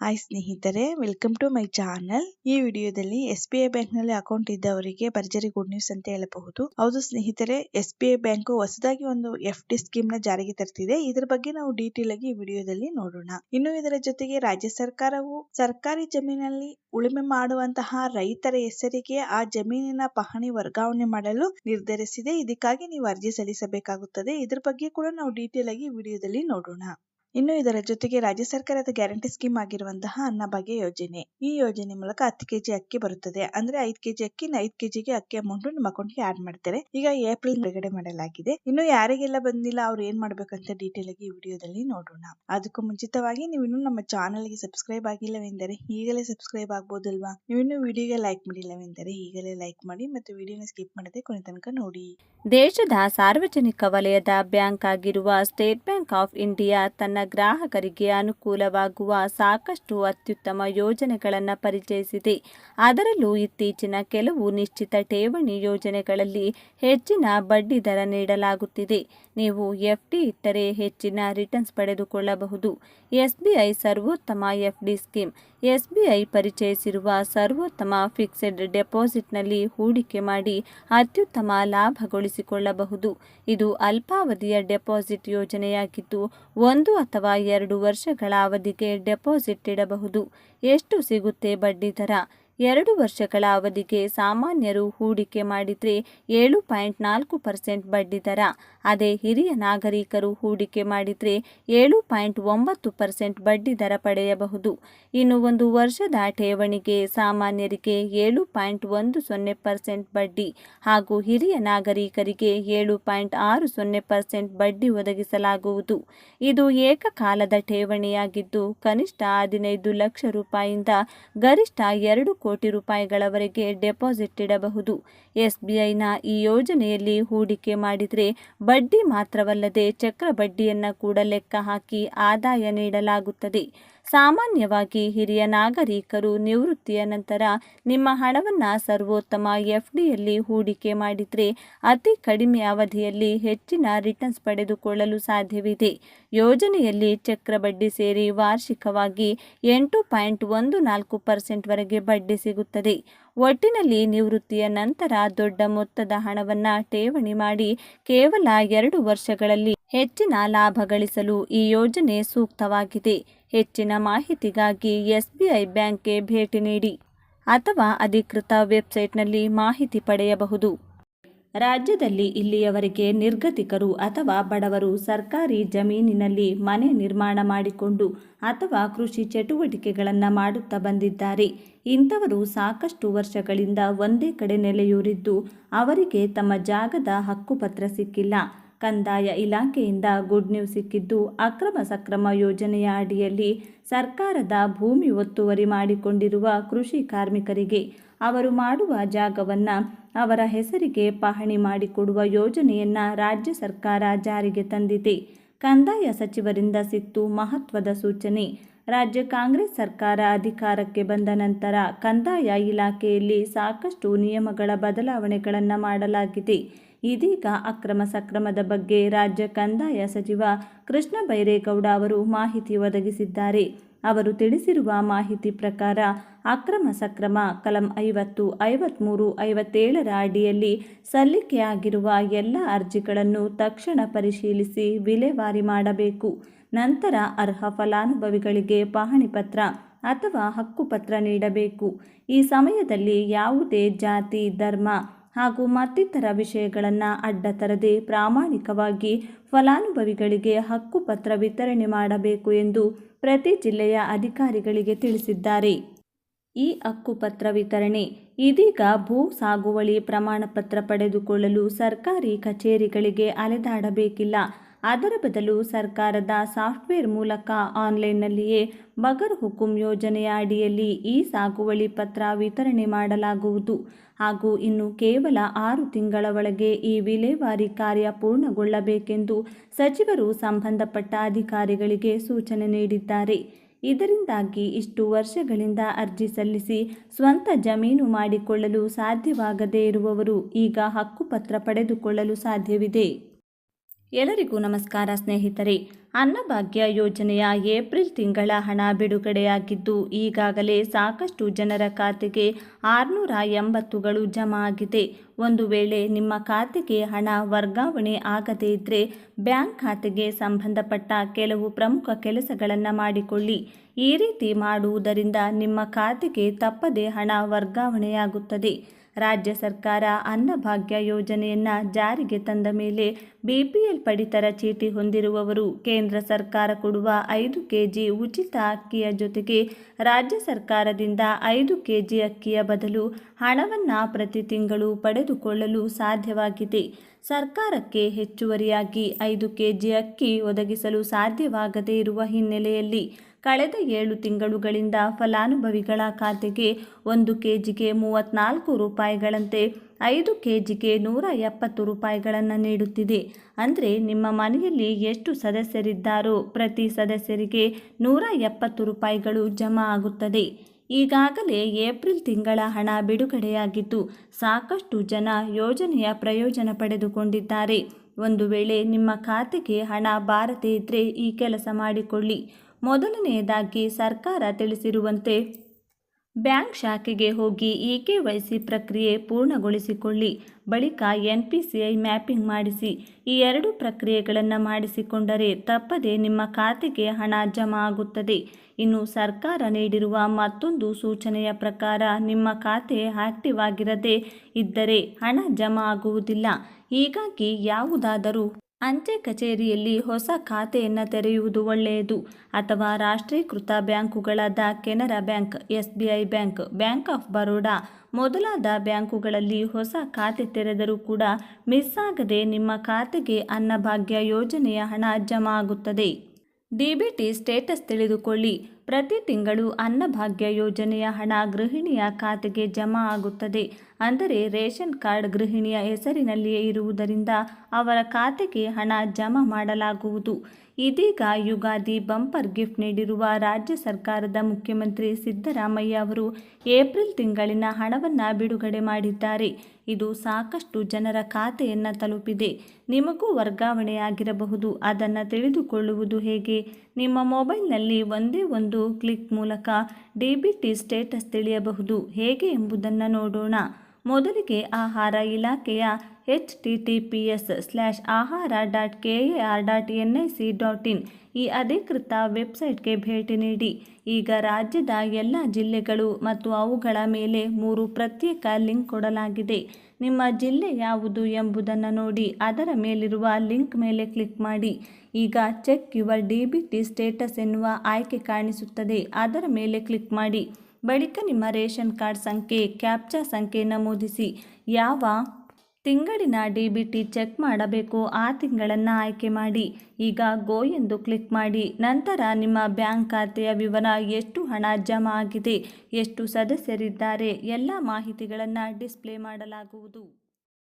Hi ಸ್ನೇಹಿತರೆ welcome to my channel ಈ ವಿಡಿಯೋದಲ್ಲಿ ಎಸ್ ಬಿ ಐ ಬ್ಯಾಂಕ್ನಲ್ಲಿ ಅಕೌಂಟ್ ಇದ್ದವರಿಗೆ ಭರ್ಜರಿ ಗುಡ್ ನ್ಯೂಸ್ ಅಂತ ಹೇಳಬಹುದು. ಹೌದು ಸ್ನೇಹಿತರೆ, ಎಸ್ ಬಿ ಐ ಬ್ಯಾಂಕ್ ಹೊಸದಾಗಿ ಒಂದು ಎಫ್ ಡಿ ಸ್ಕೀಮ್ನ ಜಾರಿಗೆ ತರ್ತಿದೆ. ಇದರ ಬಗ್ಗೆ ನಾವು ಡೀಟೇಲ್ ಆಗಿ ವಿಡಿಯೋದಲ್ಲಿ ನೋಡೋಣ. ಇನ್ನು ಇದರ ಜೊತೆಗೆ ರಾಜ್ಯ ಸರ್ಕಾರವು ಸರ್ಕಾರಿ ಜಮೀನಲ್ಲಿ ಉಳುಮೆ ಮಾಡುವಂತಹ ರೈತರ ಹೆಸರಿಗೆ ಆ ಜಮೀನಿನ ಪಹಣಿ ವರ್ಗಾವಣೆ ಮಾಡಲು ನಿರ್ಧರಿಸಿದೆ. ಇದಕ್ಕಾಗಿ ನೀವು ಅರ್ಜಿ ಸಲ್ಲಿಸಬೇಕಾಗುತ್ತದೆ. ಇದರ ಬಗ್ಗೆ ಕೂಡ ನಾವು ಡೀಟೇಲ್ ಆಗಿ ವಿಡಿಯೋದಲ್ಲಿ ನೋಡೋಣ. ಇನ್ನು ಇದರ ಜೊತೆಗೆ ರಾಜ್ಯ ಸರ್ಕಾರದ ಗ್ಯಾರಂಟಿ ಸ್ಕೀಮ್ ಆಗಿರುವಂತಹ ಅನ್ನಭಾಗ್ಯ ಯೋಜನೆ. ಈ ಯೋಜನೆ ಮೂಲಕ ಹತ್ತು ಕೆಜಿ ಅಕ್ಕಿ ಬರುತ್ತದೆ. ಅಂದ್ರೆ ಐದು ಕೆಜಿ ಅಕ್ಕಿ ಐದ್ ಕೆಜಿಗೆ ಅಕ್ಕಿ ಅಮೌಂಟ್ ನಿಮ್ಮ ಅಕೌಂಟ್ಗೆ ಆಡ್ ಮಾಡ್ತಾರೆ. ಈಗ ಏಪ್ರಿಲ್ ಬಿಡುಗಡೆ ಮಾಡಲಾಗಿದೆ. ಇನ್ನು ಯಾರಿಗೆಲ್ಲ ಬಂದಿಲ್ಲ, ಅವ್ರು ಏನ್ ಮಾಡ್ಬೇಕಂತ ಡೀಟೇಲ್ ಆಗಿ ಈ ವಿಡಿಯೋದಲ್ಲಿ ನೋಡೋಣ. ಅದಕ್ಕೂ ಮುಂಚಿತವಾಗಿ ನೀವು ಇನ್ನು ನಮ್ಮ ಚಾನಲ್ಗೆ ಸಬ್ಸ್ಕ್ರೈಬ್ ಆಗಿಲ್ಲವೆಂದರೆ ಈಗಲೇ ಸಬ್ಸ್ಕ್ರೈಬ್ ಆಗ್ಬೋದಲ್ವಾ? ನೀವು ಇನ್ನು ವಿಡಿಯೋಗೆ ಲೈಕ್ ಮಾಡಿಲ್ಲವೆಂದರೆ ಈಗಲೇ ಲೈಕ್ ಮಾಡಿ ಮತ್ತು ವಿಡಿಯೋನ ಸ್ಕಿಪ್ ಮಾಡದೆ ಕೊನೆ ತನಕ ನೋಡಿ. ದೇಶದ ಸಾರ್ವಜನಿಕ ವಲಯದ ಬ್ಯಾಂಕ್ ಆಗಿರುವ ಸ್ಟೇಟ್ ಬ್ಯಾಂಕ್ ಆಫ್ ಇಂಡಿಯಾ ತನ್ನ ಗ್ರಾಹಕರಿಗೆ ಅನುಕೂಲವಾಗುವ ಸಾಕಷ್ಟು ಅತ್ಯುತ್ತಮ ಯೋಜನೆಗಳನ್ನು ಪರಿಚಯಿಸಿದೆ. ಅದರಲ್ಲೂ ಇತ್ತೀಚಿನ ಕೆಲವು ನಿಶ್ಚಿತ ಠೇವಣಿ ಯೋಜನೆಗಳಲ್ಲಿ ಹೆಚ್ಚಿನ ಬಡ್ಡಿ ದರ ನೀಡಲಾಗುತ್ತಿದೆ. ನೀವು ಎಫ್ಡಿ ಇಟ್ಟರೆ ಹೆಚ್ಚಿನ ರಿಟರ್ನ್ಸ್ ಪಡೆದುಕೊಳ್ಳಬಹುದು. SBI Sarvottam FD scheme. SBI ಪರಿಚಯಿಸಿರುವ Sarvottam fixed ಡೆಪಾಸಿಟ್ನಲ್ಲಿ ಹೂಡಿಕೆ ಮಾಡಿ ಅತ್ಯುತ್ತಮ ಲಾಭಗೊಳಿಸಿಕೊಳ್ಳಬಹುದು. ಇದು ಅಲ್ಪಾವಧಿಯ ಡೆಪಾಸಿಟ್ ಯೋಜನೆಯಾಗಿದ್ದು, ಒಂದು ಅಥವಾ ಎರಡು ವರ್ಷಗಳ ಅವಧಿಗೆ ಡೆಪಾಸಿಟ್ ಇಡಬಹುದು. ಎಷ್ಟು ಸಿಗುತ್ತೆ ಬಡ್ಡಿ ದರ? ಎರಡು ವರ್ಷಗಳ ಅವಧಿಗೆ ಸಾಮಾನ್ಯರು ಹೂಡಿಕೆ ಮಾಡಿದರೆ ಏಳು ಪಾಯಿಂಟ್ ನಾಲ್ಕು ಪರ್ಸೆಂಟ್ ಬಡ್ಡಿ ದರ. ಅದೇ ಹಿರಿಯ ನಾಗರಿಕರು ಹೂಡಿಕೆ ಮಾಡಿದರೆ ಏಳು ಪಾಯಿಂಟ್ ಒಂಬತ್ತು ಪರ್ಸೆಂಟ್ ಬಡ್ಡಿ ದರ ಪಡೆಯಬಹುದು. ಇನ್ನು ಒಂದು ವರ್ಷದ ಠೇವಣಿಗೆ ಸಾಮಾನ್ಯರಿಗೆ ಏಳು ಪಾಯಿಂಟ್ ಒಂದು ಸೊನ್ನೆ ಪರ್ಸೆಂಟ್ ಬಡ್ಡಿ ಹಾಗೂ ಹಿರಿಯ ನಾಗರಿಕರಿಗೆ ಏಳು ಪಾಯಿಂಟ್ ಆರು ಸೊನ್ನೆ ಪರ್ಸೆಂಟ್ ಬಡ್ಡಿ ಒದಗಿಸಲಾಗುವುದು. ಇದು ಏಕಕಾಲದ ಠೇವಣಿಯಾಗಿದ್ದು ಕನಿಷ್ಠ ಹದಿನೈದು ಲಕ್ಷ ರೂಪಾಯಿಯಿಂದ ಗರಿಷ್ಠ ಎರಡು ರೂಪಾಯಿಗಳವರೆಗೆ ಡೆಪಾಸಿಟ್ ಇಡಬಹುದು. ಎಸ್ಬಿಐನ ಈ ಯೋಜನೆಯಲ್ಲಿ ಹೂಡಿಕೆ ಮಾಡಿದರೆ ಬಡ್ಡಿ ಮಾತ್ರವಲ್ಲದೆ ಚಕ್ರ ಬಡ್ಡಿಯನ್ನು ಕೂಡ ಲೆಕ್ಕ ಹಾಕಿ ಆದಾಯ ನೀಡಲಾಗುತ್ತದೆ. ಸಾಮಾನ್ಯವಾಗಿ ಹಿರಿಯ ನಾಗರಿಕರು ನಿವೃತ್ತಿಯ ನಂತರ ನಿಮ್ಮ ಹಣವನ್ನು ಸರ್ವೋತ್ತಮ ಎಫ್ಡಿಯಲ್ಲಿ ಹೂಡಿಕೆ ಮಾಡಿದರೆ ಅತಿ ಕಡಿಮೆ ಅವಧಿಯಲ್ಲಿ ಹೆಚ್ಚಿನ ರಿಟರ್ನ್ಸ್ ಪಡೆದುಕೊಳ್ಳಲು ಸಾಧ್ಯವಿದೆ. ಯೋಜನೆಯಲ್ಲಿ ಚಕ್ರ ಬಡ್ಡಿ ಸೇರಿ ವಾರ್ಷಿಕವಾಗಿ ಎಂಟು ಪಾಯಿಂಟ್ ಒಂದು ನಾಲ್ಕು ಪರ್ಸೆಂಟ್ವರೆಗೆ ಬಡ್ಡಿ ಸಿಗುತ್ತದೆ. ಒಟ್ಟಿನಲ್ಲಿ ನಿವೃತ್ತಿಯ ನಂತರ ದೊಡ್ಡ ಮೊತ್ತದ ಹಣವನ್ನು ಠೇವಣಿ ಮಾಡಿ ಕೇವಲ ಎರಡು ವರ್ಷಗಳಲ್ಲಿ ಹೆಚ್ಚಿನ ಲಾಭ ಗಳಿಸಲು ಈ ಯೋಜನೆ ಸೂಕ್ತವಾಗಿದೆ. ಹೆಚ್ಚಿನ ಮಾಹಿತಿಗಾಗಿ ಎಸ್ಬಿಐ ಬ್ಯಾಂಕ್ಗೆ ಭೇಟಿ ನೀಡಿ ಅಥವಾ ಅಧಿಕೃತ ವೆಬ್ಸೈಟ್ನಲ್ಲಿ ಮಾಹಿತಿ ಪಡೆಯಬಹುದು. ರಾಜ್ಯದಲ್ಲಿ ಇಲ್ಲಿಯವರೆಗೆ ನಿರ್ಗತಿಕರು ಅಥವಾ ಬಡವರು ಸರ್ಕಾರಿ ಜಮೀನಿನಲ್ಲಿ ಮನೆ ನಿರ್ಮಾಣ ಮಾಡಿಕೊಂಡು ಅಥವಾ ಕೃಷಿ ಚಟುವಟಿಕೆಗಳನ್ನು ಮಾಡುತ್ತಾ ಬಂದಿದ್ದಾರೆ. ಇಂಥವರು ಸಾಕಷ್ಟು ವರ್ಷಗಳಿಂದ ಒಂದೇ ಕಡೆ ನೆಲೆಯೂರಿದ್ದು, ಅವರಿಗೆ ತಮ್ಮ ಜಾಗದ ಹಕ್ಕುಪತ್ರ ಸಿಕ್ಕಿಲ್ಲ. ಕಂದಾಯ ಇಲಾಖೆಯಿಂದ ಗುಡ್ ನ್ಯೂಸ್ ಸಿಕ್ಕಿದ್ದು ಅಕ್ರಮ ಸಕ್ರಮ ಯೋಜನೆಯ ಅಡಿಯಲ್ಲಿ ಸರ್ಕಾರದ ಭೂಮಿ ಒತ್ತುವರಿ ಮಾಡಿಕೊಂಡಿರುವ ಕೃಷಿ ಕಾರ್ಮಿಕರಿಗೆ ಅವರು ಮಾಡುವ ಜಾಗವನ್ನು ಅವರ ಹೆಸರಿಗೆ ಪಹಣಿ ಮಾಡಿಕೊಡುವ ಯೋಜನೆಯನ್ನು ರಾಜ್ಯ ಸರ್ಕಾರ ಜಾರಿಗೆ ತಂದಿದೆ. ಕಂದಾಯ ಸಚಿವರಿಂದ ಸಿಕ್ತು ಮಹತ್ವದ ಸೂಚನೆ, ರಾಜ್ಯ ಕಾಂಗ್ರೆಸ್ ಸರ್ಕಾರ ಅಧಿಕಾರಕ್ಕೆ ಬಂದ ನಂತರ ಕಂದಾಯ ಇಲಾಖೆಯಲ್ಲಿ ಸಾಕಷ್ಟು ನಿಯಮಗಳ ಬದಲಾವಣೆಗಳನ್ನು ಮಾಡಲಾಗಿದೆ. ಇದೀಗ ಅಕ್ರಮ ಸಕ್ರಮದ ಬಗ್ಗೆ ರಾಜ್ಯ ಕಂದಾಯ ಸಚಿವ ಕೃಷ್ಣ ಬೈರೇಗೌಡ ಅವರು ಮಾಹಿತಿ ಒದಗಿಸಿದ್ದಾರೆ. ಅವರು ತಿಳಿಸಿರುವ ಮಾಹಿತಿ ಪ್ರಕಾರ ಅಕ್ರಮ ಸಕ್ರಮ ಕಲಂ ಐವತ್ತು ಐವತ್ತ್ಮೂರು ಐವತ್ತೇಳರ ಅಡಿಯಲ್ಲಿ ಸಲ್ಲಿಕೆಯಾಗಿರುವ ಎಲ್ಲ ಅರ್ಜಿಗಳನ್ನು ತಕ್ಷಣ ಪರಿಶೀಲಿಸಿ ವಿಲೇವಾರಿ ಮಾಡಬೇಕು. ನಂತರ ಅರ್ಹ ಫಲಾನುಭವಿಗಳಿಗೆ ಪಹಣಿ ಪತ್ರ ಅಥವಾ ಹಕ್ಕುಪತ್ರ ನೀಡಬೇಕು. ಈ ಸಮಯದಲ್ಲಿ ಯಾವುದೇ ಜಾತಿ, ಧರ್ಮ ಹಾಗೂ ಮತ್ತಿತರ ವಿಷಯಗಳನ್ನು ಅಡ್ಡ ತರದೆ ಪ್ರಾಮಾಣಿಕವಾಗಿ ಫಲಾನುಭವಿಗಳಿಗೆ ಹಕ್ಕುಪತ್ರ ವಿತರಣೆ ಮಾಡಬೇಕು ಎಂದು ಪ್ರತಿ ಜಿಲ್ಲೆಯ ಅಧಿಕಾರಿಗಳಿಗೆ ತಿಳಿಸಿದ್ದಾರೆ. ಈ ಹಕ್ಕುಪತ್ರ ವಿತರಣೆ ಇದೀಗ ಭೂ ಸಾಗುವಳಿ ಪ್ರಮಾಣಪತ್ರ ಪಡೆದುಕೊಳ್ಳಲು ಸರ್ಕಾರಿ ಕಚೇರಿಗಳಿಗೆ ಅಲೆದಾಡಬೇಕಿಲ್ಲ. ಅದರ ಬದಲು ಸರ್ಕಾರದ ಸಾಫ್ಟ್ವೇರ್ ಮೂಲಕ ಆನ್ಲೈನ್ನಲ್ಲಿಯೇ ಬಗರ್ ಹುಕುಂ ಯೋಜನೆಯ ಅಡಿಯಲ್ಲಿ ಈ ಸಾಗುವಳಿ ಪತ್ರ ವಿತರಣೆ ಮಾಡಲಾಗುವುದು. ಹಾಗೂ ಇನ್ನು ಕೇವಲ ಆರು ತಿಂಗಳ ಒಳಗೆ ಈ ವಿಲೇವಾರಿ ಕಾರ್ಯ ಪೂರ್ಣಗೊಳ್ಳಬೇಕೆಂದು ಸಚಿವರು ಸಂಬಂಧಪಟ್ಟ ಅಧಿಕಾರಿಗಳಿಗೆ ಸೂಚನೆ ನೀಡಿದ್ದಾರೆ. ಇದರಿಂದಾಗಿ ಇಷ್ಟು ವರ್ಷಗಳಿಂದ ಅರ್ಜಿ ಸಲ್ಲಿಸಿ ಸ್ವಂತ ಜಮೀನು ಮಾಡಿಕೊಳ್ಳಲು ಸಾಧ್ಯವಾಗದೇ ಇರುವವರು ಈಗ ಹಕ್ಕುಪತ್ರ ಪಡೆದುಕೊಳ್ಳಲು ಸಾಧ್ಯವಿದೆ. ಎಲ್ಲರಿಗೂ ನಮಸ್ಕಾರ ಸ್ನೇಹಿತರೆ. ಅನ್ನಭಾಗ್ಯ ಯೋಜನೆಯ ಏಪ್ರಿಲ್ ತಿಂಗಳ ಹಣ ಬಿಡುಗಡೆಯಾಗಿದ್ದು, ಈಗಾಗಲೇ ಸಾಕಷ್ಟು ಜನರ ಖಾತೆಗೆ ಆರುನೂರ ಎಂಬತ್ತುಗಳು ಜಮಾ ಆಗಿದೆ. ಒಂದು ವೇಳೆ ನಿಮ್ಮ ಖಾತೆಗೆ ಹಣ ವರ್ಗಾವಣೆ ಆಗದೇ ಇದ್ದರೆ ಬ್ಯಾಂಕ್ ಖಾತೆಗೆ ಸಂಬಂಧಪಟ್ಟ ಕೆಲವು ಪ್ರಮುಖ ಕೆಲಸಗಳನ್ನು ಮಾಡಿಕೊಳ್ಳಿ. ಈ ರೀತಿ ಮಾಡುವುದರಿಂದ ನಿಮ್ಮ ಖಾತೆಗೆ ತಪ್ಪದೇ ಹಣ ವರ್ಗಾವಣೆಯಾಗುತ್ತದೆ. ರಾಜ್ಯ ಸರ್ಕಾರ ಅನ್ನಭಾಗ್ಯ ಯೋಜನೆಯನ್ನು ಜಾರಿಗೆ ತಂದ ಮೇಲೆ ಬಿಪಿಎಲ್ ಪಡಿತರ ಚೀಟಿ ಹೊಂದಿರುವವರು ಕೇಂದ್ರ ಸರ್ಕಾರ ಕೊಡುವ ಐದು ಕೆಜಿ ಉಚಿತ ಅಕ್ಕಿಯ ಜೊತೆಗೆ ರಾಜ್ಯ ಸರ್ಕಾರದಿಂದ ಐದು ಕೆಜಿ ಅಕ್ಕಿಯ ಬದಲು ಹಣವನ್ನು ಪ್ರತಿ ತಿಂಗಳು ಪಡೆದುಕೊಳ್ಳಲು ಸಾಧ್ಯವಾಗಿದೆ. ಸರ್ಕಾರಕ್ಕೆ ಹೆಚ್ಚುವರಿಯಾಗಿ ಐದು ಕೆಜಿ ಅಕ್ಕಿ ಒದಗಿಸಲು ಸಾಧ್ಯವಾಗದೇ ಇರುವ ಹಿನ್ನೆಲೆಯಲ್ಲಿ ಕಳೆದ ಏಳು ತಿಂಗಳುಗಳಿಂದ ಫಲಾನುಭವಿಗಳ ಖಾತೆಗೆ ಒಂದು ಕೆಜಿಗೆ ಮೂವತ್ತ್ನಾಲ್ಕು ರೂಪಾಯಿಗಳಂತೆ ಐದು ಕೆಜಿಗೆ ನೂರ ಎಪ್ಪತ್ತು ರೂಪಾಯಿಗಳನ್ನು ನೀಡುತ್ತಿದೆ. ಅಂದರೆ ನಿಮ್ಮ ಮನೆಯಲ್ಲಿ ಎಷ್ಟು ಸದಸ್ಯರಿದ್ದಾರೋ ಪ್ರತಿ ಸದಸ್ಯರಿಗೆ ನೂರ ಎಪ್ಪತ್ತು ರೂಪಾಯಿಗಳು ಜಮಾ ಆಗುತ್ತದೆ. ಈಗಾಗಲೇ ಏಪ್ರಿಲ್ ತಿಂಗಳ ಹಣ ಬಿಡುಗಡೆಯಾಗಿದ್ದು ಸಾಕಷ್ಟು ಜನ ಯೋಜನೆಯ ಪ್ರಯೋಜನ ಪಡೆದುಕೊಂಡಿದ್ದಾರೆ. ಒಂದು ವೇಳೆ ನಿಮ್ಮ ಖಾತೆಗೆ ಹಣ ಬಾರದೇ ಇದ್ದರೆ ಈ ಕೆಲಸ ಮಾಡಿಕೊಳ್ಳಿ. ಮೊದಲನೆಯದಾಗಿ ಸರ್ಕಾರ ತಿಳಿಸಿರುವಂತೆ ಬ್ಯಾಂಕ್ ಶಾಖೆಗೆ ಹೋಗಿ ಇ ಕೆ ವೈ ಸಿ ಪ್ರಕ್ರಿಯೆ ಪೂರ್ಣಗೊಳಿಸಿಕೊಳ್ಳಿ. ಬಳಿಕ N P C I mapping ಮಾಡಿಸಿ. ಈ ಎರಡು ಪ್ರಕ್ರಿಯೆಗಳನ್ನು ಮಾಡಿಸಿಕೊಂಡರೆ ತಪ್ಪದೆ ನಿಮ್ಮ ಖಾತೆಗೆ ಹಣ ಜಮಾ ಆಗುತ್ತದೆ. ಇನ್ನು ಸರ್ಕಾರ ನೀಡಿರುವ ಮತ್ತೊಂದು ಸೂಚನೆಯ ಪ್ರಕಾರ ನಿಮ್ಮ ಖಾತೆ ಆಕ್ಟಿವ್ ಆಗಿರದೇ ಇದ್ದರೆ ಹಣ ಜಮಾ ಆಗುವುದಿಲ್ಲ. ಹೀಗಾಗಿ ಯಾವುದಾದರೂ ಅಂಚೆ ಕಚೇರಿಯಲ್ಲಿ ಹೊಸ ಖಾತೆಯನ್ನು ತೆರೆಯುವುದು ಒಳ್ಳೆಯದು. ಅಥವಾ ರಾಷ್ಟ್ರೀಕೃತ ಬ್ಯಾಂಕುಗಳಾದ Canara bank, S B I bank bank of Baroda ಮೊದಲಾದ ಬ್ಯಾಂಕುಗಳಲ್ಲಿ ಹೊಸ ಖಾತೆ ತೆರೆದರೂ ಕೂಡ ಮಿಸ್ ಆಗದೆ ನಿಮ್ಮ ಖಾತೆಗೆ ಅನ್ನಭಾಗ್ಯ ಯೋಜನೆಯ ಹಣ ಜಮಾ ಆಗುತ್ತದೆ. ಡಿಬಿಟಿ ಸ್ಟೇಟಸ್ ತಿಳಿದುಕೊಳ್ಳಿ. ಪ್ರತಿ ತಿಂಗಳು ಅನ್ನಭಾಗ್ಯ ಯೋಜನೆಯ ಹಣ ಗೃಹಿಣಿಯ ಖಾತೆಗೆ ಜಮಾ ಆಗುತ್ತದೆ. ಅಂದರೆ ರೇಷನ್ ಕಾರ್ಡ್ ಗೃಹಿಣಿಯ ಹೆಸರಿನಲ್ಲಿಯೇ ಇರುವುದರಿಂದ ಅವರ ಖಾತೆಗೆ ಹಣ ಜಮಾ ಮಾಡಲಾಗುವುದು. ಇದೀಗ ಯುಗಾದಿ ಬಂಪರ್ ಗಿಫ್ಟ್ ನೀಡಿರುವ ರಾಜ್ಯ ಸರ್ಕಾರದ ಮುಖ್ಯಮಂತ್ರಿ ಸಿದ್ದರಾಮಯ್ಯ ಅವರು ಏಪ್ರಿಲ್ ತಿಂಗಳಿನ ಹಣವನ್ನು ಬಿಡುಗಡೆ ಮಾಡಿದ್ದಾರೆ. ಇದು ಸಾಕಷ್ಟು ಜನರ ಖಾತೆಯನ್ನು ತಲುಪಿದೆ. ನಿಮಗೂ ವರ್ಗಾವಣೆಯಾಗಿರಬಹುದು. ಅದನ್ನು ತಿಳಿದುಕೊಳ್ಳುವುದು ಹೇಗೆ? ನಿಮ್ಮ ಮೊಬೈಲ್ನಲ್ಲಿ ಒಂದೇ ಒಂದು ಕ್ಲಿಕ್ ಮೂಲಕ ಡಿ ಬಿ ಟಿ ಸ್ಟೇಟಸ್ ತಿಳಿಯಬಹುದು. ಹೇಗೆ ಎಂಬುದನ್ನು ನೋಡೋಣ. ಮೊದಲಿಗೆ ಆಹಾರ ಇಲಾಖೆಯ H T T P S slash ಆಹಾರ dot K A R dot N I C dot in ಈ ಅಧಿಕೃತ ವೆಬ್ಸೈಟ್ಗೆ ಭೇಟಿ ನೀಡಿ. ಈಗ ರಾಜ್ಯದ ಎಲ್ಲ ಜಿಲ್ಲೆಗಳು ಮತ್ತು ಅವುಗಳ ಮೇಲೆ ಮೂರು ಪ್ರತ್ಯೇಕ ಲಿಂಕ್ ಕೊಡಲಾಗಿದೆ. ನಿಮ್ಮ ಜಿಲ್ಲೆ ಯಾವುದು ಎಂಬುದನ್ನು ನೋಡಿ, ಅದರ ಮೇಲಿರುವ ಲಿಂಕ್ ಮೇಲೆ ಕ್ಲಿಕ್ ಮಾಡಿ. ಈಗ check your D B T status ಎನ್ನುವ ಆಯ್ಕೆ ಕಾಣಿಸುತ್ತದೆ, ಅದರ ಮೇಲೆ ಕ್ಲಿಕ್ ಮಾಡಿ. ಬಳಿಕ ನಿಮ್ಮ ರೇಷನ್ ಕಾರ್ಡ್ ಸಂಖ್ಯೆ, ಕ್ಯಾಪ್ಚಾ ಸಂಖ್ಯೆ ನಮೂದಿಸಿ. ಯಾವ ತಿಂಗಳಿನ ಡಿ ಬಿ ಟಿ ಚೆಕ್ ಮಾಡಬೇಕು. ಆ ತಿಂಗಳನ್ನು ಆಯ್ಕೆ ಮಾಡಿ. ಈಗ ಗೋ ಎಂದು ಕ್ಲಿಕ್ ಮಾಡಿ. ನಂತರ ನಿಮ್ಮ ಬ್ಯಾಂಕ್ ಖಾತೆಯ ವಿವರ ಎಷ್ಟು ಹಣ ಜಮಾ ಆಗಿದೆ, ಎಷ್ಟು ಸದಸ್ಯರಿದ್ದಾರೆ, ಎಲ್ಲ ಮಾಹಿತಿಗಳನ್ನು ಡಿಸ್ಪ್ಲೇ ಮಾಡಲಾಗುವುದು.